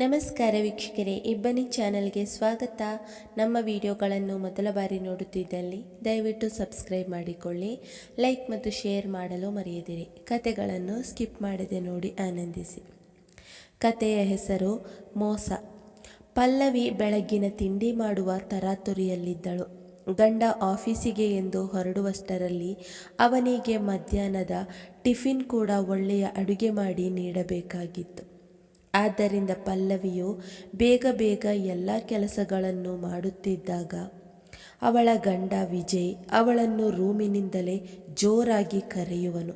ನಮಸ್ಕಾರ ವೀಕ್ಷಕರೇ, ಇಬ್ಬನಿ ಚಾನಲ್ಗೆ ಸ್ವಾಗತ. ನಮ್ಮ ವಿಡಿಯೋಗಳನ್ನು ಮೊದಲ ಬಾರಿ ನೋಡುತ್ತಿದ್ದಲ್ಲಿ ದಯವಿಟ್ಟು ಸಬ್ಸ್ಕ್ರೈಬ್ ಮಾಡಿಕೊಳ್ಳಿ, ಲೈಕ್ ಮತ್ತು ಶೇರ್ ಮಾಡಲು ಮರೆಯದಿರಿ. ಕತೆಗಳನ್ನು ಸ್ಕಿಪ್ ಮಾಡದೆ ನೋಡಿ ಆನಂದಿಸಿ. ಕತೆಯ ಹೆಸರು ಮೋಸ. ಪಲ್ಲವಿ ಬೆಳಗ್ಗಿನ ತಿಂಡಿ ಮಾಡುವ ತರಾತುರಿಯಲ್ಲಿದ್ದಳು. ಗಂಡ ಆಫೀಸಿಗೆ ಎಂದು ಹೊರಡುವಷ್ಟರಲ್ಲಿ ಅವನಿಗೆ ಮಧ್ಯಾಹ್ನದ ಟಿಫಿನ್ ಕೂಡ ಒಳ್ಳೆಯ ಅಡುಗೆ ಮಾಡಿ ನೀಡಬೇಕಾಗಿತ್ತು. ಆದ್ದರಿಂದ ಪಲ್ಲವಿಯು ಬೇಗ ಬೇಗ ಎಲ್ಲ ಕೆಲಸಗಳನ್ನು ಮಾಡುತ್ತಿದ್ದಾಗ ಅವಳ ಗಂಡ ವಿಜಯ್ ಅವಳನ್ನು ರೂಮಿನಿಂದಲೇ ಜೋರಾಗಿ ಕರೆಯುವನು.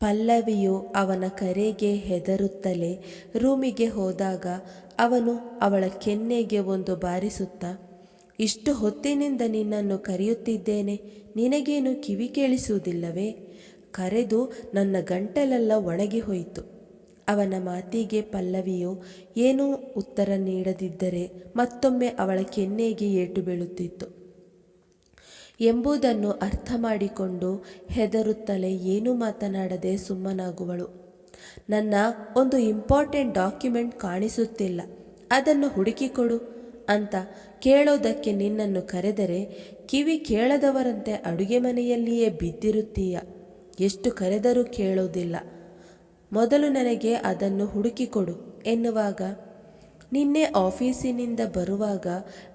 ಪಲ್ಲವಿಯು ಅವನ ಕರೆಗೆ ಹೆದರುತ್ತಲೇ ರೂಮಿಗೆ ಹೋದಾಗ ಅವನು ಅವಳ ಕೆನ್ನೆಗೆ ಒಂದು ಬಾರಿಸುತ್ತಾ, ಇಷ್ಟು ಹೊತ್ತಿನಿಂದ ನಿನ್ನನ್ನು ಕರೆಯುತ್ತಿದ್ದೇನೆ, ನಿನಗೇನು ಕಿವಿ ಕೇಳಿಸುವುದಿಲ್ಲವೇ? ಕರೆದು ನನ್ನ ಗಂಟಲೆಲ್ಲ ಒಣಗಿ ಹೋಯಿತು. ಅವನ ಮಾತಿಗೆ ಪಲ್ಲವಿಯು, ಏನೂ ಉತ್ತರ ನೀಡದಿದ್ದರೆ ಮತ್ತೊಮ್ಮೆ ಅವಳ ಕೆನ್ನೆಗೆ ಏಟು ಬೀಳುತ್ತಿತ್ತು. ಎಂಬುದನ್ನು ಅರ್ಥ ಮಾಡಿಕೊಂಡು ಹೆದರುತ್ತಲೇ ಏನೂ ಮಾತನಾಡದೆ ಸುಮ್ಮನಾಗುವಳು. ನನ್ನ ಒಂದು ಇಂಪಾರ್ಟೆಂಟ್ ಡಾಕ್ಯುಮೆಂಟ್ ಕಾಣಿಸುತ್ತಿಲ್ಲ, ಅದನ್ನು ಹುಡುಕಿಕೊಡು ಅಂತ ಕೇಳೋದಕ್ಕೆ ನಿನ್ನನ್ನು ಕರೆದರೆ ಕಿವಿ ಕೇಳದವರಂತೆ ಅಡುಗೆ ಮನೆಯಲ್ಲಿಯೇ ಬಿದ್ದಿರುತ್ತೀಯ. ಎಷ್ಟು ಕರೆದರೂ ಕೇಳೋದಿಲ್ಲ. ಮೊದಲು ನನಗೆ ಅದನ್ನು ಹುಡುಕಿಕೊಡು ಎನ್ನುವಾಗ ನಿನ್ನೆ ಆಫೀಸಿನಿಂದ ಬರುವಾಗ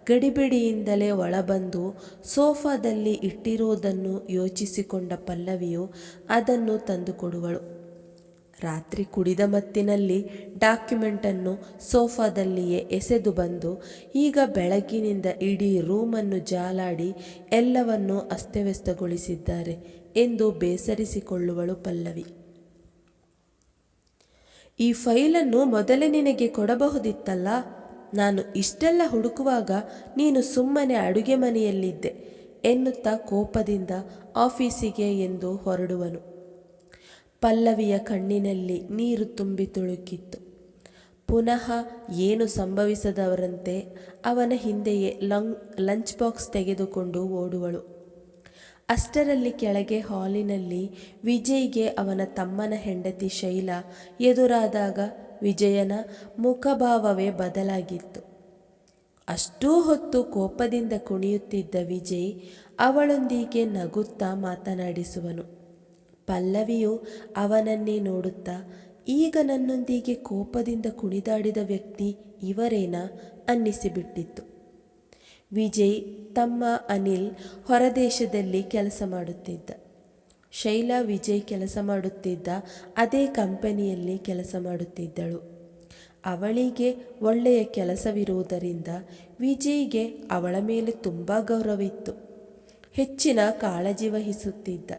ಗಡಿಬಿಡಿಯಿಂದಲೇ ಒಳಬಂದು ಸೋಫಾದಲ್ಲಿ ಇಟ್ಟಿರುವುದನ್ನು ಯೋಚಿಸಿಕೊಂಡ ಪಲ್ಲವಿಯು ಅದನ್ನು ತಂದುಕೊಡುವಳು. ರಾತ್ರಿ ಕುಡಿದ ಮತ್ತಿನಲ್ಲಿ ಡಾಕ್ಯುಮೆಂಟನ್ನು ಸೋಫಾದಲ್ಲಿಯೇ ಎಸೆದು ಬಂದು ಈಗ ಬೆಳಗ್ಗಿನಿಂದ ಇಡೀ ರೂಮನ್ನು ಜಾಲಾಡಿ ಎಲ್ಲವನ್ನೂ ಅಸ್ತವ್ಯಸ್ತಗೊಳಿಸಿದ್ದಾರೆ ಎಂದು ಬೇಸರಿಸಿಕೊಳ್ಳುವಳು ಪಲ್ಲವಿ. ಈ ಫೈಲನ್ನು ಮೊದಲೇ ನಿನಗೆ ಕೊಡಬಹುದಿತ್ತಲ್ಲ? ನಾನು ಇಷ್ಟೆಲ್ಲ ಹುಡುಕುವಾಗ ನೀನು ಸುಮ್ಮನೆ ಅಡುಗೆ ಮನೆಯಲ್ಲಿದ್ದೆ ಎನ್ನುತ್ತಾ ಕೋಪದಿಂದ ಆಫೀಸಿಗೆ ಎಂದು ಹೊರಡುವನು. ಪಲ್ಲವಿಯ ಕಣ್ಣಿನಲ್ಲಿ ನೀರು ತುಂಬಿ ತುಳುಕಿತ್ತು. ಪುನಃ ಏನು ಸಂಭವಿಸದವರಂತೆ ಅವನ ಹಿಂದೆಯೇ ಲಂಗ್ ಲಂಚ್ ಬಾಕ್ಸ್ ತೆಗೆದುಕೊಂಡು ಓಡುವಳು. ಅಷ್ಟರಲ್ಲಿ ಕೆಳಗೆ ಹಾಲಿನಲ್ಲಿ ವಿಜಯ್ಗೆ ಅವನ ತಮ್ಮನ ಹೆಂಡತಿ ಶೈಲ ಎದುರಾದಾಗ ವಿಜಯನ ಮುಖಭಾವವೇ ಬದಲಾಗಿತ್ತು. ಅಷ್ಟೂ ಹೊತ್ತು ಕೋಪದಿಂದ ಕುಣಿಯುತ್ತಿದ್ದ ವಿಜಯ್ ಅವಳೊಂದಿಗೆ ನಗುತ್ತಾ ಮಾತನಾಡಿಸುವನು. ಪಲ್ಲವಿಯು ಅವನನ್ನೇ ನೋಡುತ್ತಾ, ಈಗ ನನ್ನೊಂದಿಗೆ ಕೋಪದಿಂದ ಕುಣಿದಾಡಿದ ವ್ಯಕ್ತಿ ಇವರೇನಾ? ಅನ್ನಿಸಿಬಿಟ್ಟಿತ್ತು. ವಿಜಯ್ ತಮ್ಮ ಅನಿಲ್ ಹೊರದೇಶದಲ್ಲಿ ಕೆಲಸ ಮಾಡುತ್ತಿದ್ದ. ಶೈಲಾ ವಿಜಯ್ ಕೆಲಸ ಮಾಡುತ್ತಿದ್ದ, ಅದೇ ಕಂಪನಿಯಲ್ಲಿ ಕೆಲಸ ಮಾಡುತ್ತಿದ್ದಳು. ಅವಳಿಗೆ ಒಳ್ಳೆಯ ಕೆಲಸವಿರುವುದರಿಂದ ವಿಜಯ್ಗೆ ಅವಳ ಮೇಲೆ ತುಂಬ ಗೌರವಿತ್ತು ಹೆಚ್ಚಿನ ಕಾಳಜಿ ವಹಿಸುತ್ತಿದ್ದ.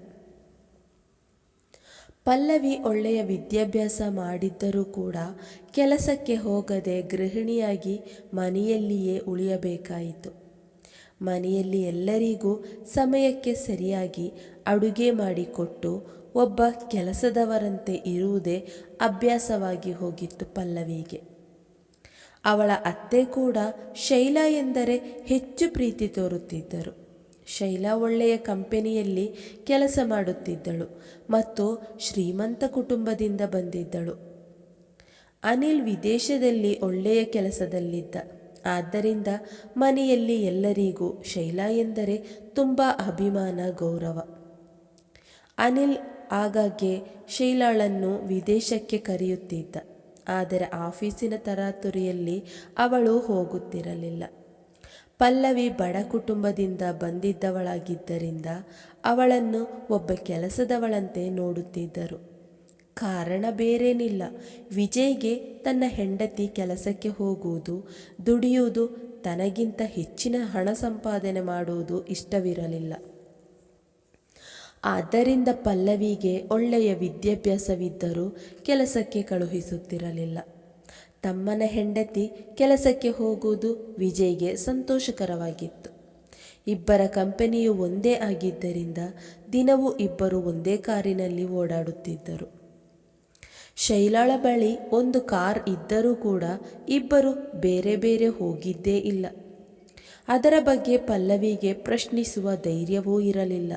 ಪಲ್ಲವಿ ಒಳ್ಳೆಯ ವಿದ್ಯಾಭ್ಯಾಸ ಮಾಡಿದ್ದರೂ ಕೂಡ ಕೆಲಸಕ್ಕೆ ಹೋಗದೆ ಗೃಹಿಣಿಯಾಗಿ ಮನೆಯಲ್ಲಿಯೇ ಉಳಿಯಬೇಕಾಯಿತು. ಮನೆಯಲ್ಲಿ ಎಲ್ಲರಿಗೂ ಸಮಯಕ್ಕೆ ಸರಿಯಾಗಿ ಅಡುಗೆ ಮಾಡಿಕೊಟ್ಟು ಒಬ್ಬ ಕೆಲಸದವರಂತೆ ಇರುವುದೇ ಅಭ್ಯಾಸವಾಗಿ ಹೋಗಿತ್ತು ಪಲ್ಲವಿಗೆ. ಅವಳ ಅತ್ತೆ ಕೂಡ ಶೈಲಾ ಎಂದರೆ ಹೆಚ್ಚು ಪ್ರೀತಿ ತೋರುತ್ತಿದ್ದರು. ಶೈಲಾ ಒಳ್ಳೆಯ ಕಂಪನಿಯಲ್ಲಿ ಕೆಲಸ ಮಾಡುತ್ತಿದ್ದಳು ಮತ್ತು ಶ್ರೀಮಂತ ಕುಟುಂಬದಿಂದ ಬಂದಿದ್ದಳು. ಅನಿಲ್ ವಿದೇಶದಲ್ಲಿ ಒಳ್ಳೆಯ ಕೆಲಸದಲ್ಲಿದ್ದ. ಆದ್ದರಿಂದ ಮನೆಯಲ್ಲಿ ಎಲ್ಲರಿಗೂ ಶೈಲಾ ಎಂದರೆ ತುಂಬ ಅಭಿಮಾನ, ಗೌರವ. ಅನಿಲ್ ಆಗಾಗ್ಗೆ ಶೈಲಾಳನ್ನು ವಿದೇಶಕ್ಕೆ ಕರೆಯುತ್ತಿದ್ದ. ಆದರೆ ಆಫೀಸಿನ ತರಾತುರಿಯಲ್ಲಿ ಅವಳು ಹೋಗುತ್ತಿರಲಿಲ್ಲ. ಪಲ್ಲವಿ ಬಡ ಕುಟುಂಬದಿಂದ ಬಂದಿದ್ದವಳಾಗಿದ್ದರಿಂದ ಅವಳನ್ನು ಒಬ್ಬ ಕೆಲಸದವಳಂತೆ ನೋಡುತ್ತಿದ್ದರು. ಕಾರಣ ಬೇರೇನಿಲ್ಲ. ವಿಜಯ್ಗೆ ತನ್ನ ಹೆಂಡತಿ ಕೆಲಸಕ್ಕೆ ಹೋಗುವುದು, ದುಡಿಯುವುದು, ತನಗಿಂತ ಹೆಚ್ಚಿನ ಹಣ ಸಂಪಾದನೆ ಮಾಡುವುದು ಇಷ್ಟವಿರಲಿಲ್ಲ. ಆದ್ದರಿಂದ ಪಲ್ಲವಿಗೆ ಒಳ್ಳೆಯ ವಿದ್ಯಾಭ್ಯಾಸವಿದ್ದರೂ ಕೆಲಸಕ್ಕೆ ಕಳುಹಿಸುತ್ತಿರಲಿಲ್ಲ. ತಮ್ಮನ ಹೆಂಡತಿ ಕೆಲಸಕ್ಕೆ ಹೋಗುವುದು ವಿಜಯ್ಗೆ ಸಂತೋಷಕರವಾಗಿತ್ತು. ಇಬ್ಬರ ಕಂಪನಿಯು ಒಂದೇ ಆಗಿದ್ದರಿಂದ ದಿನವೂ ಇಬ್ಬರು ಒಂದೇ ಕಾರಿನಲ್ಲಿ ಓಡಾಡುತ್ತಿದ್ದರು. ಶೈಲಾಳ ಬಳಿ ಒಂದು ಕಾರ್ ಇದ್ದರೂ ಕೂಡ ಇಬ್ಬರು ಬೇರೆ ಬೇರೆ ಹೋಗಿದ್ದೇ ಇಲ್ಲ. ಅದರ ಬಗ್ಗೆ ಪಲ್ಲವಿಗೆ ಪ್ರಶ್ನಿಸುವ ಧೈರ್ಯವೂ ಇರಲಿಲ್ಲ.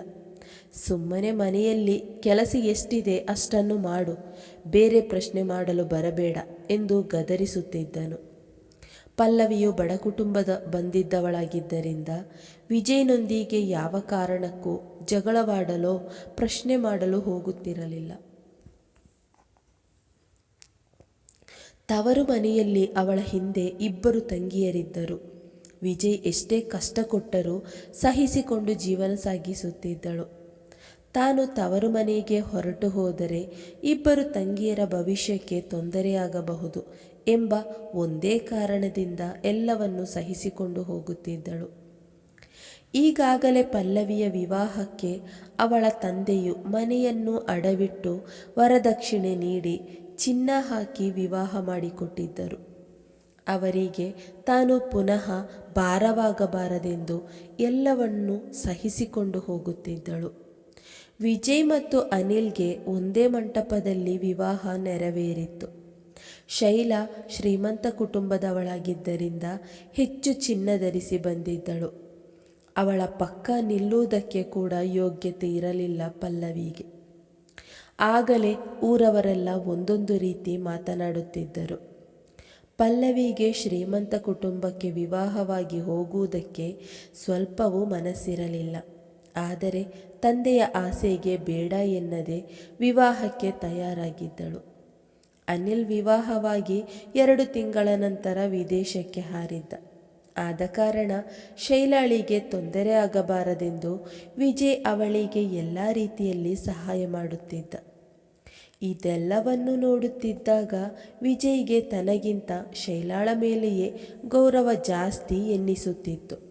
ಸುಮ್ಮನೆ ಮನೆಯಲ್ಲಿ ಕೆಲಸ ಎಷ್ಟಿದೆ ಅಷ್ಟನ್ನು ಮಾಡು, ಬೇರೆ ಪ್ರಶ್ನೆ ಮಾಡಲು ಬರಬೇಡ ಎಂದು ಗದರಿಸುತ್ತಿದ್ದನು. ಪಲ್ಲವಿಯು ಬಡ ಕುಟುಂಬದ ಬಂದಿದ್ದವಳಾಗಿದ್ದರಿಂದ ವಿಜಯ್ನೊಂದಿಗೆ ಯಾವ ಕಾರಣಕ್ಕೂ ಜಗಳವಾಡಲೋ ಪ್ರಶ್ನೆ ಮಾಡಲು ಹೋಗುತ್ತಿರಲಿಲ್ಲ. ತವರು ಮನೆಯಲ್ಲಿ ಅವಳ ಹಿಂದೆ ಇಬ್ಬರು ತಂಗಿಯರಿದ್ದರು. ವಿಜಯ್ ಎಷ್ಟೇ ಕಷ್ಟ ಕೊಟ್ಟರೂ ಸಹಿಸಿಕೊಂಡು ಜೀವನ ಸಾಗಿಸುತ್ತಿದ್ದಳು. ತಾನು ತವರು ಮನೆಗೆ ಹೊರಟು ಹೋದರೆ ಇಬ್ಬರು ತಂಗಿಯರ ಭವಿಷ್ಯಕ್ಕೆ ತೊಂದರೆಯಾಗಬಹುದು ಎಂಬ ಒಂದೇ ಕಾರಣದಿಂದ ಎಲ್ಲವನ್ನು ಸಹಿಸಿಕೊಂಡು ಹೋಗುತ್ತಿದ್ದಳು. ಈಗಾಗಲೇ ಪಲ್ಲವಿಯ ವಿವಾಹಕ್ಕೆ ಅವಳ ತಂದೆಯು ಮನೆಯನ್ನು ಅಡವಿಟ್ಟು ವರದಕ್ಷಿಣೆ ನೀಡಿ ಚಿನ್ನ ಹಾಕಿ ವಿವಾಹ ಮಾಡಿಕೊಟ್ಟಿದ್ದರು. ಅವರಿಗೆ ತಾನು ಪುನಃ ಭಾರವಾಗಬಾರದೆಂದು ಎಲ್ಲವನ್ನೂ ಸಹಿಸಿಕೊಂಡು ಹೋಗುತ್ತಿದ್ದಳು. ವಿಜಯ್ ಮತ್ತು ಅನಿಲ್ಗೆ ಒಂದೇ ಮಂಟಪದಲ್ಲಿ ವಿವಾಹ ನೆರವೇರಿತ್ತು. ಶೈಲಾ ಶ್ರೀಮಂತ ಕುಟುಂಬದವಳಾಗಿದ್ದರಿಂದ ಹೆಚ್ಚು ಚಿನ್ನ ಧರಿಸಿ ಬಂದಿದ್ದಳು. ಅವಳ ಪಕ್ಕ ನಿಲ್ಲುವುದಕ್ಕೆ ಕೂಡ ಯೋಗ್ಯತೆ ಇರಲಿಲ್ಲ ಪಲ್ಲವಿಗೆ. ಆಗಲೇ ಊರವರೆಲ್ಲ ಒಂದೊಂದು ರೀತಿ ಮಾತನಾಡುತ್ತಿದ್ದರು. ಪಲ್ಲವಿಗೆ ಶ್ರೀಮಂತ ಕುಟುಂಬಕ್ಕೆ ವಿವಾಹವಾಗಿ ಹೋಗುವುದಕ್ಕೆ ಸ್ವಲ್ಪವೂ ಮನಸ್ಸಿರಲಿಲ್ಲ. ಆದರೆ ತಂದೆಯ ಆಸೆಗೆ ಬೇಡ ಎನ್ನದೆ ವಿವಾಹಕ್ಕೆ ತಯಾರಾಗಿದ್ದಳು. ಅನಿಲ್ ವಿವಾಹವಾಗಿ ಎರಡು ತಿಂಗಳ ನಂತರ ವಿದೇಶಕ್ಕೆ ಹಾರಿದ್ದ. ಆದ ಕಾರಣ ಶೈಲಾಳಿಗೆ ತೊಂದರೆ ಆಗಬಾರದೆಂದು ವಿಜಯ್ ಅವಳಿಗೆ ಎಲ್ಲ ರೀತಿಯಲ್ಲಿ ಸಹಾಯ ಮಾಡುತ್ತಿದ್ದ. ಇದೆಲ್ಲವನ್ನು ನೋಡುತ್ತಿದ್ದಾಗ ವಿಜಯ್ಗೆ ತನಗಿಂತ ಶೈಲಾಳ ಮೇಲೆಯೇ ಗೌರವ ಜಾಸ್ತಿ ಎನ್ನಿಸುತ್ತಿತ್ತು.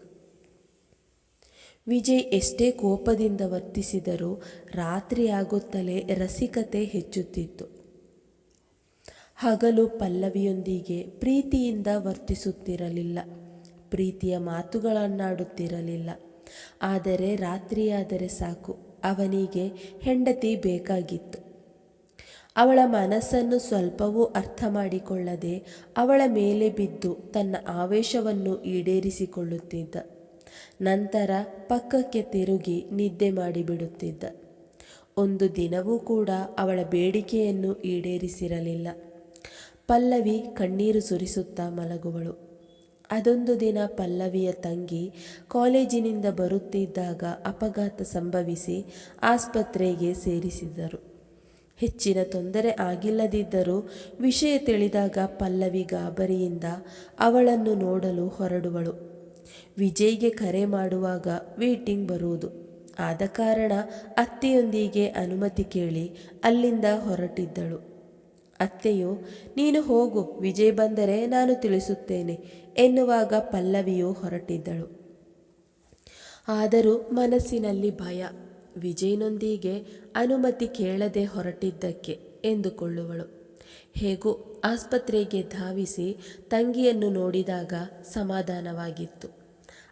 ವಿಜಯ್ ಎಷ್ಟೇ ಕೋಪದಿಂದ ವರ್ತಿಸಿದರೂ ರಾತ್ರಿಯಾಗುತ್ತಲೇ ರಸಿಕತೆ ಹೆಚ್ಚುತ್ತಿತ್ತು. ಹಗಲು ಪಲ್ಲವಿಯೊಂದಿಗೆ ಪ್ರೀತಿಯಿಂದ ವರ್ತಿಸುತ್ತಿರಲಿಲ್ಲ. ಪ್ರೀತಿಯ ಮಾತುಗಳನ್ನಾಡುತ್ತಿರಲಿಲ್ಲ. ಆದರೆ ರಾತ್ರಿಯಾದರೆ ಸಾಕು, ಅವನಿಗೆ ಹೆಂಡತಿ ಬೇಕಾಗಿತ್ತು. ಅವಳ ಮನಸ್ಸನ್ನು ಸ್ವಲ್ಪವೂ ಅರ್ಥ ಮಾಡಿಕೊಳ್ಳದೆ ಅವಳ ಮೇಲೆ ಬಿದ್ದು ತನ್ನ ಆವೇಶವನ್ನು ಈಡೇರಿಸಿಕೊಳ್ಳುತ್ತಿದ್ದ. ನಂತರ ಪಕ್ಕಕ್ಕೆ ತಿರುಗಿ ನಿದ್ದೆ ಮಾಡಿಬಿಡುತ್ತಿದ್ದ. ಒಂದು ದಿನವೂ ಕೂಡ ಅವಳ ಬೇಡಿಕೆಯನ್ನು ಈಡೇರಿಸಿರಲಿಲ್ಲ. ಪಲ್ಲವಿ ಕಣ್ಣೀರು ಸುರಿಸುತ್ತಾ ಮಲಗುವಳು. ಅದೊಂದು ದಿನ ಪಲ್ಲವಿಯ ತಂಗಿ ಕಾಲೇಜಿನಿಂದ ಬರುತ್ತಿದ್ದಾಗ ಅಪಘಾತ ಸಂಭವಿಸಿ ಆಸ್ಪತ್ರೆಗೆ ಸೇರಿಸಿದರು ಹೆಚ್ಚಿನ ತೊಂದರೆ ಆಗಿಲ್ಲದಿದ್ದರೂ ವಿಷಯ ತಿಳಿದಾಗ ಪಲ್ಲವಿ ಗಾಬರಿಯಿಂದ ಅವಳನ್ನು ನೋಡಲು ಹೊರಡುವಳು. ವಿಜಯ್ಗೆ ಕರೆ ಮಾಡುವಾಗ ವೇಟಿಂಗ್ ಬರುವುದು. ಆದ ಕಾರಣ ಅತ್ತೆಯೊಂದಿಗೆ ಅನುಮತಿ ಕೇಳಿ ಅಲ್ಲಿಂದ ಹೊರಟಿದ್ದಳು. ಅತ್ತೆಯು, ನೀನು ಹೋಗು, ವಿಜಯ್ ಬಂದರೆ ನಾನು ತಿಳಿಸುತ್ತೇನೆ ಎನ್ನುವಾಗ ಪಲ್ಲವಿಯು ಹೊರಟಿದ್ದಳು. ಆದರೂ ಮನಸ್ಸಿನಲ್ಲಿ ಭಯ. ವಿಜಯ್ನೊಂದಿಗೆ ಅನುಮತಿ ಕೇಳದೆ ಹೊರಟಿದ್ದಕ್ಕೆ ಎಂದುಕೊಳ್ಳುವಳು. ಹೇಗೂ ಆಸ್ಪತ್ರೆಗೆ ಧಾವಿಸಿ ತಂಗಿಯನ್ನು ನೋಡಿದಾಗ ಸಮಾಧಾನವಾಗಿತ್ತು.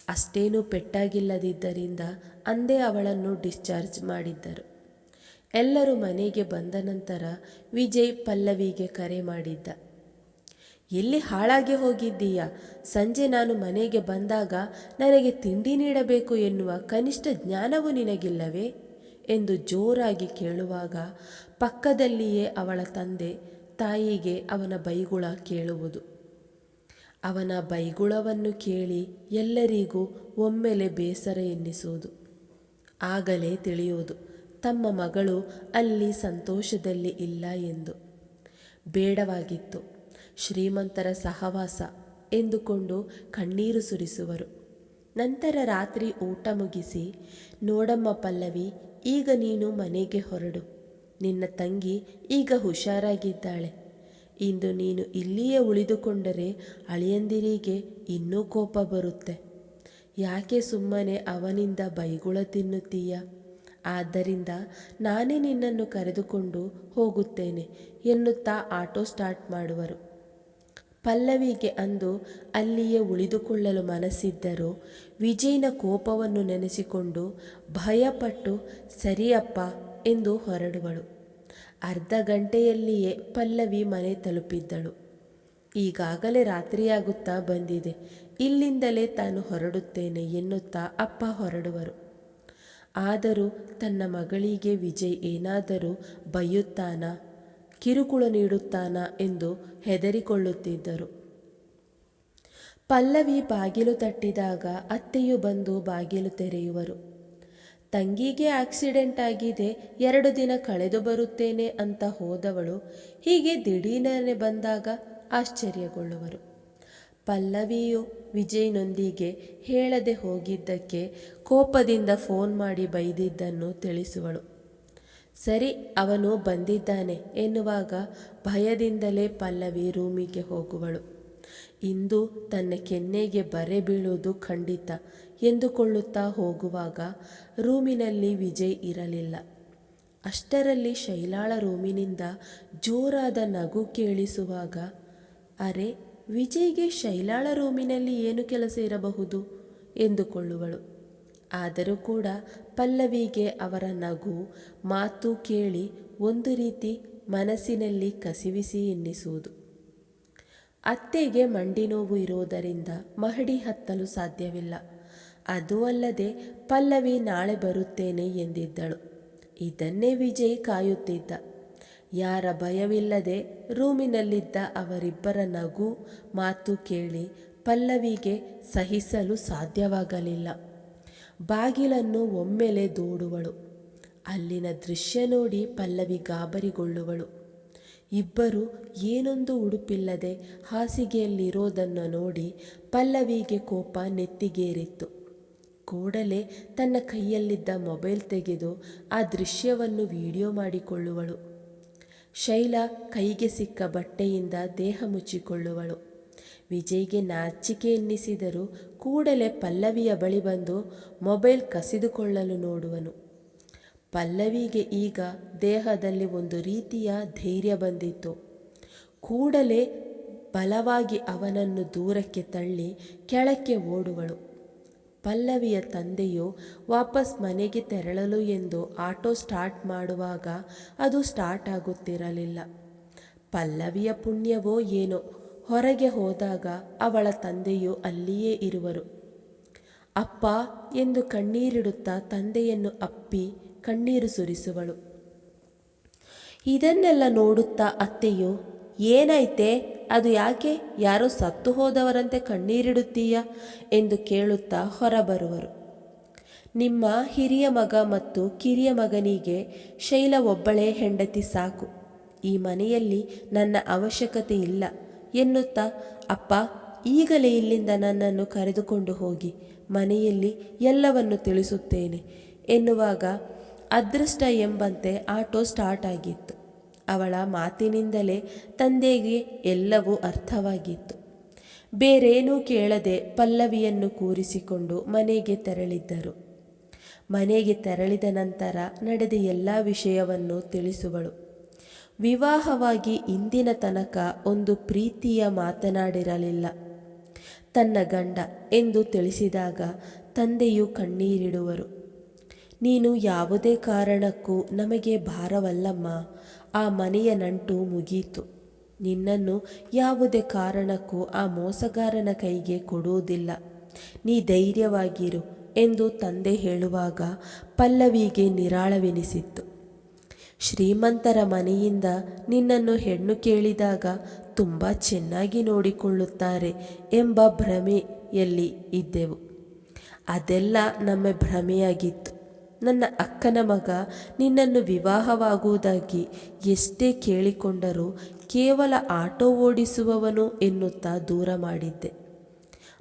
ಅಷ್ಟೇನೂ ಪೆಟ್ಟಾಗಿಲ್ಲದಿದ್ದರಿಂದ ಅಂದೇ ಅವಳನ್ನು ಡಿಸ್ಚಾರ್ಜ್ ಮಾಡಿದ್ದರು. ಎಲ್ಲರೂ ಮನೆಗೆ ಬಂದ ನಂತರ ವಿಜಯ್ ಪಲ್ಲವಿಗೆ ಕರೆ ಮಾಡಿದ್ದ. ಎಲ್ಲಿ ಹಾಳಾಗಿ ಹೋಗಿದ್ದೀಯಾ? ಸಂಜೆ ನಾನು ಮನೆಗೆ ಬಂದಾಗ ನನಗೆ ತಿಂಡಿ ನೀಡಬೇಕು ಎನ್ನುವ ಕನಿಷ್ಠ ಜ್ಞಾನವೂ ನಿನಗಿಲ್ಲವೇ? ಎಂದು ಜೋರಾಗಿ ಕೇಳುವಾಗ ಪಕ್ಕದಲ್ಲಿಯೇ ಅವಳ ತಂದೆ ತಾಯಿಗೆ ಅವನ ಬೈಗುಳ ಕೇಳುವುದು. ಅವನ ಬೈಗುಳವನ್ನು ಕೇಳಿ ಎಲ್ಲರಿಗೂ ಒಮ್ಮೆಲೆ ಬೇಸರ ಎನ್ನಿಸುವುದು. ಆಗಲೇ ತಿಳಿಯುವುದು, ತಮ್ಮ ಮಗಳು ಅಲ್ಲಿ ಸಂತೋಷದಲ್ಲಿ ಇಲ್ಲ ಎಂದು. ಬೇಡವಾಗಿತ್ತು, ಶ್ರೀಮಂತರ ಸಹವಾಸ ಎಂದುಕೊಂಡು ಕಣ್ಣೀರು ಸುರಿಸುವರು. ನಂತರ ರಾತ್ರಿ ಊಟ ಮುಗಿಸಿ, ನೋಡಮ್ಮ ಪಲ್ಲವಿ, ಈಗ ನೀನು ಮನೆಗೆ ಹೊರಡು. ನಿನ್ನ ತಂಗಿ ಈಗ ಹುಷಾರಾಗಿದ್ದಾಳೆ. ಇಂದು ನೀನು ಇಲ್ಲಿಯೇ ಉಳಿದುಕೊಂಡರೆ ಅಳಿಯಂದಿರಿಗೆ ಇನ್ನೂ ಕೋಪ ಬರುತ್ತೆ. ಯಾಕೆ ಸುಮ್ಮನೆ ಅವನಿಂದ ಬೈಗುಳ ತಿನ್ನುತ್ತೀಯ? ಆದ್ದರಿಂದ ನಾನೇ ನಿನ್ನನ್ನು ಕರೆದುಕೊಂಡು ಹೋಗುತ್ತೇನೆ ಎನ್ನುತ್ತಾ ಆಟೋ ಸ್ಟಾರ್ಟ್ ಮಾಡುವರು. ಪಲ್ಲವಿಗೆ ಅಂದು ಅಲ್ಲಿಯೇ ಉಳಿದುಕೊಳ್ಳಲು ಮನಸ್ಸಿದ್ದರೂ ವಿಜಯ್ನ ಕೋಪವನ್ನು ನೆನೆಸಿಕೊಂಡು ಭಯಪಟ್ಟು, ಸರಿಯಪ್ಪ ಎಂದು ಹೊರಡುವಳು. ಅರ್ಧ ಗಂಟೆಯಲ್ಲಿಯೇ ಪಲ್ಲವಿ ಮನೆ ತಲುಪಿದ್ದಳು. ಈಗಾಗಲೇ ರಾತ್ರಿಯಾಗುತ್ತಾ ಬಂದಿದೆ. ಇಲ್ಲಿಂದಲೇ ತಾನು ಹೊರಡುತ್ತೇನೆ ಎನ್ನುತ್ತಾ ಅಪ್ಪ ಹೊರಡುವರು. ಆದರೂ ತನ್ನ ಮಗಳಿಗೆ ವಿಜಯ್ ಏನಾದರೂ ಬೈಯುತ್ತಾನ, ಕಿರುಕುಳ ನೀಡುತ್ತಾನ ಎಂದು ಹೆದರಿಕೊಳ್ಳುತ್ತಿದ್ದರು. ಪಲ್ಲವಿ ಬಾಗಿಲು ತಟ್ಟಿದಾಗ ಅತ್ತೆಯು ಬಂದು ಬಾಗಿಲು ತೆರೆಯುವರು. ತಂಗಿಗೆ ಆಕ್ಸಿಡೆಂಟ್ ಆಗಿದೆ, ಎರಡು ದಿನ ಕಳೆದು ಬರುತ್ತೇನೆ ಅಂತ ಹೋದವಳು, ಹೀಗೆ ದಿಢೀರನೆ ಬಂದಾಗ ಆಶ್ಚರ್ಯಗೊಳ್ಳುವರು. ಪಲ್ಲವಿಯು ವಿಜಯ್ನೊಂದಿಗೆ ಹೇಳದೆ ಹೋಗಿದ್ದಕ್ಕೆ ಕೋಪದಿಂದ ಫೋನ್ ಮಾಡಿ ಬೈದಿದ್ದನ್ನು ತಿಳಿಸುವಳು. ಸರಿ, ಅವನು ಬಂದಿದ್ದಾನೆ ಎನ್ನುವಾಗ ಭಯದಿಂದಲೇ ಪಲ್ಲವಿ ರೂಮಿಗೆ ಹೋಗುವಳು. ಇಂದು ತನ್ನ ಕೆನ್ನೆಗೆ ಬರೆ ಬೀಳುವುದು ಖಂಡಿತ ಎಂದುಕೊಳ್ಳುತ್ತಾ ಹೋಗುವಾಗ ರೂಮಿನಲ್ಲಿ ವಿಜಯ್ ಇರಲಿಲ್ಲ. ಅಷ್ಟರಲ್ಲಿ ಶೈಲಾಳ ರೂಮಿನಿಂದ ಜೋರಾದ ನಗು ಕೇಳಿಸುವಾಗ, ಅರೆ, ವಿಜಯ್ಗೆ ಶೈಲಾಳ ರೂಮಿನಲ್ಲಿ ಏನು ಕೆಲಸ ಇರಬಹುದು? ಎಂದುಕೊಳ್ಳುವಳು. ಆದರೂ ಕೂಡ ಪಲ್ಲವಿಗೆ ಅವರ ನಗು, ಮಾತು ಕೇಳಿ ಒಂದು ರೀತಿ ಮನಸ್ಸಿನಲ್ಲಿ ಕಸಿವಿಸಿ ಎನ್ನಿಸುವುದು. ಅತ್ತೆಗೆ ಮಂಡಿ ನೋವು ಇರುವುದರಿಂದ ಮಹಡಿ ಹತ್ತಲು ಸಾಧ್ಯವಿಲ್ಲ. ಅದೂ ಅಲ್ಲದೆ ಪಲ್ಲವಿ ನಾಳೆ ಬರುತ್ತೇನೆ ಎಂದಿದ್ದಳು. ಇದನ್ನೇ ವಿಜಯ್ ಕಾಯುತ್ತಿದ್ದ. ಯಾರ ಭಯವಿಲ್ಲದೆ ರೂಮಿನಲ್ಲಿದ್ದ ಅವರಿಬ್ಬರ ನಗು ಮಾತು ಕೇಳಿ ಪಲ್ಲವಿಗೆ ಸಹಿಸಲು ಸಾಧ್ಯವಾಗಲಿಲ್ಲ. ಬಾಗಿಲನ್ನು ಒಮ್ಮೆಲೆ ದೂಡುವಳು. ಅಲ್ಲಿನ ದೃಶ್ಯ ನೋಡಿ ಪಲ್ಲವಿ ಗಾಬರಿಗೊಳ್ಳುವಳು. ಇಬ್ಬರು ಏನೊಂದು ಉಡುಪಿಲ್ಲದೆ ಹಾಸಿಗೆಯಲ್ಲಿರೋದನ್ನು ನೋಡಿ ಪಲ್ಲವಿಗೆ ಕೋಪ ನೆತ್ತಿಗೇರಿತ್ತು. ಕೂಡಲೇ ತನ್ನ ಕೈಯಲ್ಲಿದ್ದ ಮೊಬೈಲ್ ತೆಗೆದು ಆ ದೃಶ್ಯವನ್ನು ವಿಡಿಯೋ ಮಾಡಿಕೊಳ್ಳುವಳು. ಶೈಲಾ ಕೈಗೆ ಸಿಕ್ಕ ಬಟ್ಟೆಯಿಂದ ದೇಹ ಮುಚ್ಚಿಕೊಳ್ಳುವಳು. ವಿಜಯ್ಗೆ ನಾಚಿಕೆ ಎನ್ನಿಸಿದರೂ ಕೂಡಲೇ ಪಲ್ಲವಿಯ ಬಳಿ ಬಂದು ಮೊಬೈಲ್ ಕಸಿದುಕೊಳ್ಳಲು ನೋಡುವನು. ಪಲ್ಲವಿಗೆ ಈಗ ದೇಹದಲ್ಲಿ ಒಂದು ರೀತಿಯ ಧೈರ್ಯ ಬಂದಿತ್ತು. ಕೂಡಲೇ ಬಲವಾಗಿ ಅವನನ್ನು ದೂರಕ್ಕೆ ತಳ್ಳಿ ಕೆಳಕ್ಕೆ ಓಡುವಳು. ಪಲ್ಲವಿಯ ತಂದೆಯು ವಾಪಸ್ ಮನೆಗೆ ತೆರಳಲು ಎಂದು ಆಟೋ ಸ್ಟಾರ್ಟ್ ಮಾಡುವಾಗ ಅದು ಸ್ಟಾರ್ಟ್ ಆಗುತ್ತಿರಲಿಲ್ಲ. ಪಲ್ಲವಿಯ ಪುಣ್ಯವೋ ಏನೋ, ಹೊರಗೆ ಹೋದಾಗ ಅವಳ ತಂದೆಯು ಅಲ್ಲಿಯೇ ಇರುವರು. ಅಪ್ಪ ಎಂದು ಕಣ್ಣೀರಿಡುತ್ತಾ ತಂದೆಯನ್ನು ಅಪ್ಪಿ ಕಣ್ಣೀರು ಸುರಿಸುವಳು. ಇದನ್ನೆಲ್ಲ ನೋಡುತ್ತಾ ಅತ್ತೆಯು ಏನೈತೆ ಅದು ಯಾಕೆ? ಯಾರೋ ಸತ್ತು ಹೋದವರಂತೆ ಕಣ್ಣೀರಿಡುತ್ತೀಯ? ಎಂದು ಕೇಳುತ್ತಾ ಹೊರಬರುವರು. ನಿಮ್ಮ ಹಿರಿಯ ಮಗ ಮತ್ತು ಕಿರಿಯ ಮಗನಿಗೆ ಶೈಲ ಒಬ್ಬಳೇ ಹೆಂಡತಿ ಸಾಕು. ಈ ಮನೆಯಲ್ಲಿ ನನ್ನ ಅವಶ್ಯಕತೆ ಇಲ್ಲ, ಎನ್ನುತ್ತಾ, ಅಪ್ಪ, ಈಗಲೇ ಇಲ್ಲಿಂದ ನನ್ನನ್ನು ಕರೆದುಕೊಂಡು ಹೋಗಿ, ಮನೆಯಲ್ಲಿ ಎಲ್ಲವನ್ನು ತಿಳಿಸುತ್ತೇನೆ, ಎನ್ನುವಾಗ ಅದೃಷ್ಟ ಎಂಬಂತೆ ಆಟೋ ಸ್ಟಾರ್ಟ್ ಆಗಿತ್ತು. ಅವಳ ಮಾತಿನಿಂದಲೇ ತಂದೆಗೆ ಎಲ್ಲವೂ ಅರ್ಥವಾಗಿತ್ತು. ಬೇರೇನೂ ಕೇಳದೆ ಪಲ್ಲವಿಯನ್ನು ಕೂರಿಸಿಕೊಂಡು ಮನೆಗೆ ತೆರಳಿದ್ದರು. ಮನೆಗೆ ತೆರಳಿದ ನಂತರ ನಡೆದ ಎಲ್ಲ ವಿಷಯವನ್ನು ತಿಳಿಸುವಳು. ವಿವಾಹವಾಗಿ ಇಂದಿನ ತನಕ ಒಂದು ಪ್ರೀತಿಯ ಮಾತನಾಡಿರಲಿಲ್ಲ. ತನ್ನ ಗಂಡ ಎಂದು ತಿಳಿಸಿದಾಗ ತಂದೆಯು ಕಣ್ಣೀರಿಡುವರು. ನೀನು ಯಾವುದೇ ಕಾರಣಕ್ಕೂ ನಮಗೆ ಭಾರವಲ್ಲಮ್ಮ. ಆ ಮನೆಯ ನಂಟು ಮುಗೀತು. ನಿನ್ನನ್ನು ಯಾವುದೇ ಕಾರಣಕ್ಕೂ ಆ ಮೋಸಗಾರನ ಕೈಗೆ ಕೊಡುವುದಿಲ್ಲ. ನೀ ಧೈರ್ಯವಾಗಿರು ಎಂದು ತಂದೆ ಹೇಳುವಾಗ ಪಲ್ಲವಿಗೆ ನಿರಾಳವೆನಿಸಿತ್ತು. ಶ್ರೀಮಂತರ ಮನೆಯಿಂದ ನಿನ್ನನ್ನು ಹೆಣ್ಣು ಕೇಳಿದಾಗ ತುಂಬ ಚೆನ್ನಾಗಿ ನೋಡಿಕೊಳ್ಳುತ್ತಾರೆ ಎಂಬ ಭ್ರಮೆಯಲ್ಲಿ ಇದ್ದೆವು. ಅದೆಲ್ಲ ನಮ್ಮ ಭ್ರಮೆಯಾಗಿತ್ತು. ನನ್ನ ಅಕ್ಕನ ಮಗ ನಿನ್ನನ್ನು ವಿವಾಹವಾಗುವುದಾಗಿ ಎಷ್ಟೇ ಕೇಳಿಕೊಂಡರೂ ಕೇವಲ ಆಟೋ ಓಡಿಸುವವನು ಎನ್ನುತ್ತಾ ದೂರ ಮಾಡಿದ್ದೆ.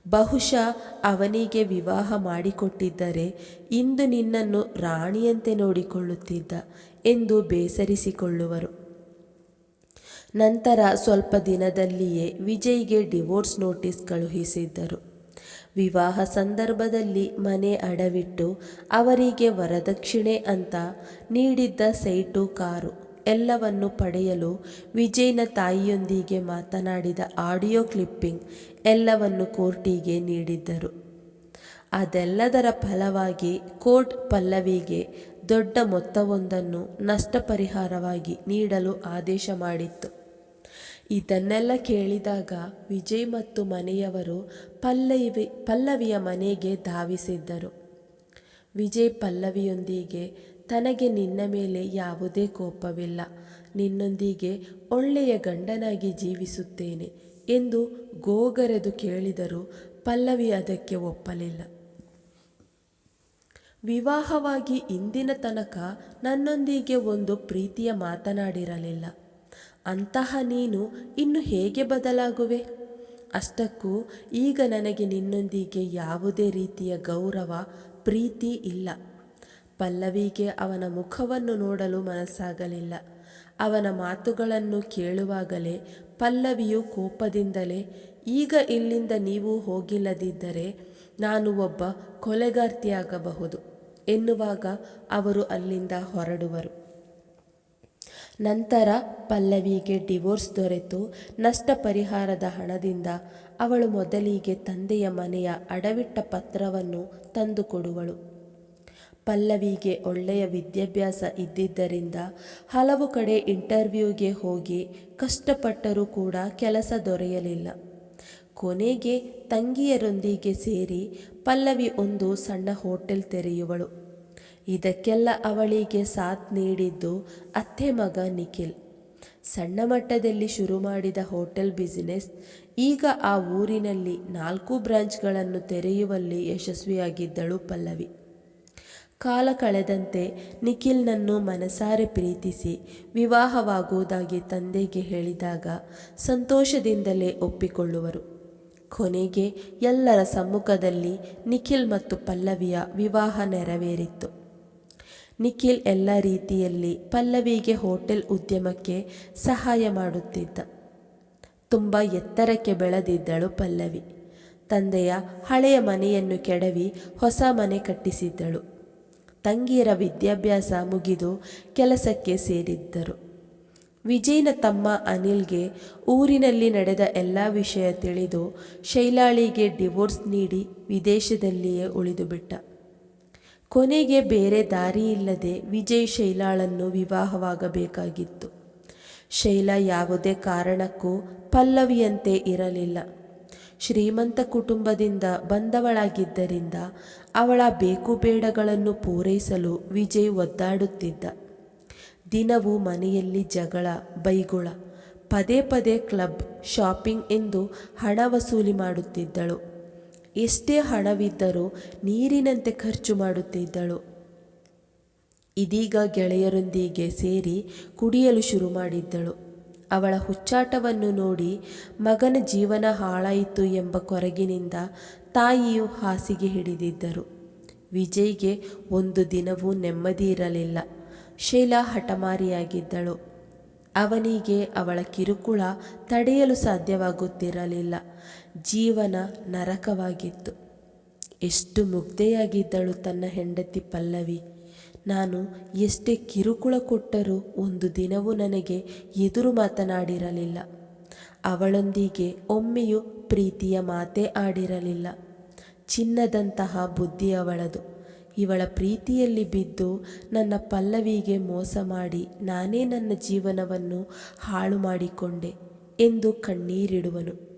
ಬಹುಶಃ ಅವನಿಗೆ ವಿವಾಹ ಮಾಡಿಕೊಟ್ಟಿದ್ದರೆ ಇಂದು ನಿನ್ನನ್ನು ರಾಣಿಯಂತೆ ನೋಡಿಕೊಳ್ಳುತ್ತಿದ್ದ ಎಂದು ಬೇಸರಿಸಿಕೊಳ್ಳುವರು. ನಂತರ ಸ್ವಲ್ಪ ದಿನದಲ್ಲಿಯೇ ವಿಜಯ್ಗೆ ಡಿವೋರ್ಸ್ ನೋಟಿಸ್ ಕಳುಹಿಸಿದ್ದರು. ವಿವಾಹ ಸಂದರ್ಭದಲ್ಲಿ ಮನೆ ಅಡವಿಟ್ಟು ಅವರಿಗೆ ವರದಕ್ಷಿಣೆ ಅಂತ ನೀಡಿದ್ದ ಸೈಟು ಕಾರು ಎಲ್ಲವನ್ನು ಪಡೆಯಲು ವಿಜಯ್ನ ತಾಯಿಯೊಂದಿಗೆ ಮಾತನಾಡಿದ ಆಡಿಯೋ ಕ್ಲಿಪ್ಪಿಂಗ್ ಎಲ್ಲವನ್ನು ಕೋರ್ಟಿಗೆ ನೀಡಿದ್ದರು. ಅದೆಲ್ಲದರ ಫಲವಾಗಿ ಕೋರ್ಟ್ ಪಲ್ಲವಿಗೆ ದೊಡ್ಡ ಮೊತ್ತವೊಂದನ್ನು ನಷ್ಟ ಪರಿಹಾರವಾಗಿ ನೀಡಲು ಆದೇಶ ಮಾಡಿತ್ತು. ಇದನ್ನೆಲ್ಲ ಕೇಳಿದಾಗ ವಿಜಯ್ ಮತ್ತು ಮನೆಯವರು ಪಲ್ಲವಿ ಪಲ್ಲವಿಯ ಮನೆಗೆ ಧಾವಿಸಿದ್ದರು. ವಿಜಯ್ ಪಲ್ಲವಿಯೊಂದಿಗೆ, ತನಗೆ ನಿನ್ನ ಮೇಲೆ ಯಾವುದೇ ಕೋಪವಿಲ್ಲ. ನಿನ್ನೊಂದಿಗೆ ಒಳ್ಳೆಯ ಗಂಡನಾಗಿ ಜೀವಿಸುತ್ತೇನೆ ಎಂದು ಗೋಗರೆದು ಕೇಳಿದರೂ ಪಲ್ಲವಿ ಅದಕ್ಕೆ ಒಪ್ಪಲಿಲ್ಲ. ವಿವಾಹವಾಗಿ ಇಂದಿನ ತನಕ ನನ್ನೊಂದಿಗೆ ಒಂದು ಪ್ರೀತಿಯ ಮಾತನಾಡಿರಲಿಲ್ಲ. ಅಂತಹ ನೀನು ಇನ್ನು ಹೇಗೆ ಬದಲಾಗುವೆ? ಅಷ್ಟಕ್ಕೂ ಈಗ ನನಗೆ ನಿನ್ನೊಂದಿಗೆ ಯಾವುದೇ ರೀತಿಯ ಗೌರವ, ಪ್ರೀತಿ ಇಲ್ಲ. ಪಲ್ಲವಿಗೆ ಅವನ ಮುಖವನ್ನು ನೋಡಲು ಮನಸ್ಸಾಗಲಿಲ್ಲ. ಅವನ ಮಾತುಗಳನ್ನು ಕೇಳುವಾಗಲೇ ಪಲ್ಲವಿಯು ಕೋಪದಿಂದಲೇ, ಈಗ ಇಲ್ಲಿಂದ ನೀವು ಹೋಗಿಲ್ಲದಿದ್ದರೆ ನಾನು ಒಬ್ಬ ಕೊಲೆಗಾರ್ತಿಯಾಗಬಹುದು ಎನ್ನುವಾಗ ಅವರು ಅಲ್ಲಿಂದ ಹೊರಡುವರು. ನಂತರ ಪಲ್ಲವಿಗೆ ಡಿವೋರ್ಸ್ ದೊರೆತು. ನಷ್ಟ ಪರಿಹಾರದ ಹಣದಿಂದ ಅವಳು ಮೊದಲಿಗೆ ತಂದೆಯ ಮನೆಯ ಅಡವಿಟ್ಟ ಪತ್ರವನ್ನು ತಂದುಕೊಡುವಳು. ಪಲ್ಲವಿಗೆ ಒಳ್ಳೆಯ ವಿದ್ಯಾಭ್ಯಾಸ ಇದ್ದಿದ್ದರಿಂದ ಹಲವು ಕಡೆ ಇಂಟರ್ವ್ಯೂಗೆ ಹೋಗಿ ಕಷ್ಟಪಟ್ಟರೂ ಕೂಡ ಕೆಲಸ ದೊರೆಯಲಿಲ್ಲ. ಕೊನೆಗೆ ತಂಗಿಯರೊಂದಿಗೆ ಸೇರಿ ಪಲ್ಲವಿ ಒಂದು ಸಣ್ಣ ಹೋಟೆಲ್ ತೆರೆಯುವಳು. ಇದಕ್ಕೆಲ್ಲ ಅವಳಿಗೆ ಸಾಥ್ ನೀಡಿದ್ದು ಅತ್ತೆ ಮಗ ನಿಖಿಲ್. ಸಣ್ಣ ಮಟ್ಟದಲ್ಲಿ ಶುರು ಮಾಡಿದ ಹೋಟೆಲ್ ಬಿಸಿನೆಸ್ ಈಗ ಆ ಊರಿನಲ್ಲಿ ನಾಲ್ಕು ಬ್ರಾಂಚ್ಗಳನ್ನು ತೆರೆಯುವಲ್ಲಿ ಯಶಸ್ವಿಯಾಗಿದ್ದಳು ಪಲ್ಲವಿ. ಕಾಲ ಕಳೆದಂತೆ ನಿಖಿಲ್ನನ್ನು ಮನಸಾರೆ ಪ್ರೀತಿಸಿ ವಿವಾಹವಾಗುವುದಾಗಿ ತಂದೆಗೆ ಹೇಳಿದಾಗ ಸಂತೋಷದಿಂದಲೇ ಒಪ್ಪಿಕೊಳ್ಳುವರು. ಕೊನೆಗೆ ಎಲ್ಲರ ಸಮ್ಮುಖದಲ್ಲಿ ನಿಖಿಲ್ ಮತ್ತು ಪಲ್ಲವಿಯ ವಿವಾಹ ನೆರವೇರಿತ್ತು. ನಿಖಿಲ್ ಎಲ್ಲ ರೀತಿಯಲ್ಲಿ ಪಲ್ಲವಿಗೆ ಹೋಟೆಲ್ ಉದ್ಯಮಕ್ಕೆ ಸಹಾಯ ಮಾಡುತ್ತಿದ್ದ. ತುಂಬ ಎತ್ತರಕ್ಕೆ ಬೆಳೆದಿದ್ದಳು ಪಲ್ಲವಿ. ತಂದೆಯ ಹಳೆಯ ಮನೆಯನ್ನು ಕೆಡವಿ ಹೊಸ ಮನೆ ಕಟ್ಟಿಸಿದ್ದಳು. ತಂಗಿಯರ ವಿದ್ಯಾಭ್ಯಾಸ ಮುಗಿದು ಕೆಲಸಕ್ಕೆ ಸೇರಿದ್ದರು. ವಿಜಯನ ತಮ್ಮ ಅನಿಲ್ಗೆ ಊರಿನಲ್ಲಿ ನಡೆದ ಎಲ್ಲ ವಿಷಯ ತಿಳಿದು ಶೈಲಾಳಿಗೆ ಡಿವೋರ್ಸ್ ನೀಡಿ ವಿದೇಶದಲ್ಲಿಯೇ ಉಳಿದುಬಿಟ್ಟ. ಕೊನೆಗೆ ಬೇರೆ ದಾರಿಯಿಲ್ಲದೆ ವಿಜಯ್ ಶೈಲಾಳನ್ನು ವಿವಾಹವಾಗಬೇಕಾಗಿತ್ತು. ಶೈಲಾ ಯಾವುದೇ ಕಾರಣಕ್ಕೂ ಪಲ್ಲವಿಯಂತೆ ಇರಲಿಲ್ಲ. ಶ್ರೀಮಂತ ಕುಟುಂಬದಿಂದ ಬಂದವಳಾಗಿದ್ದರಿಂದ ಅವಳ ಬೇಕು ಬೇಡಗಳನ್ನು ಪೂರೈಸಲು ವಿಜಯ್ ಒದ್ದಾಡುತ್ತಿದ್ದ. ದಿನವೂ ಮನೆಯಲ್ಲಿ ಜಗಳ, ಬೈಗುಳ, ಪದೇ ಪದೇ ಕ್ಲಬ್, ಶಾಪಿಂಗ್ ಎಂದು ಹಣ ವಸೂಲಿ ಮಾಡುತ್ತಿದ್ದಳು. ಎಷ್ಟೇ ಹಣವಿದ್ದರೂ ನೀರಿನಂತೆ ಖರ್ಚು ಮಾಡುತ್ತಿದ್ದಳು. ಇದೀಗ ಗೆಳೆಯರೊಂದಿಗೆ ಸೇರಿ ಕುಡಿಯಲು ಶುರು ಮಾಡಿದ್ದಳು. ಅವಳ ಹುಚ್ಚಾಟವನ್ನು ನೋಡಿ ಮಗನ ಜೀವನ ಹಾಳಾಯಿತು ಎಂಬ ಕೊರಗಿನಿಂದ ತಾಯಿಯು ಹಾಸಿಗೆ ಹಿಡಿದಿದ್ದರು. ವಿಜಯ್ಗೆ ಒಂದು ದಿನವೂ ನೆಮ್ಮದಿ ಇರಲಿಲ್ಲ. ಶೈಲಾ ಹಠಮಾರಿಯಾಗಿದ್ದಳು. ಅವನಿಗೆ ಅವಳ ಕಿರುಕುಳ ತಡೆಯಲು ಸಾಧ್ಯವಾಗುತ್ತಿರಲಿಲ್ಲ. ಜೀವನ ನರಕವಾಗಿತ್ತು. ಎಷ್ಟು ಮುಗ್ಧೆಯಾಗಿದ್ದಳು ತನ್ನ ಹೆಂಡತಿ ಪಲ್ಲವಿ. ನಾನು ಎಷ್ಟೇ ಕಿರುಕುಳ ಕೊಟ್ಟರೂ ಒಂದು ದಿನವೂ ನನಗೆ ಎದುರು ಮಾತನಾಡಿರಲಿಲ್ಲ. ಅವಳೊಂದಿಗೆ ಒಮ್ಮೆಯೂ ಪ್ರೀತಿಯ ಮಾತೇ ಆಡಿರಲಿಲ್ಲ. ಚಿನ್ನದಂತಹ ಬುದ್ಧಿ ಅವಳದು. ಇವಳ ಪ್ರೀತಿಯಲ್ಲಿ ಬಿದ್ದು ನನ್ನ ಪಲ್ಲವಿಗೆ ಮೋಸ ಮಾಡಿ ನಾನೇ ನನ್ನ ಜೀವನವನ್ನು ಹಾಳು ಮಾಡಿಕೊಂಡೆ ಎಂದು ಕಣ್ಣೀರಿಡುವನು.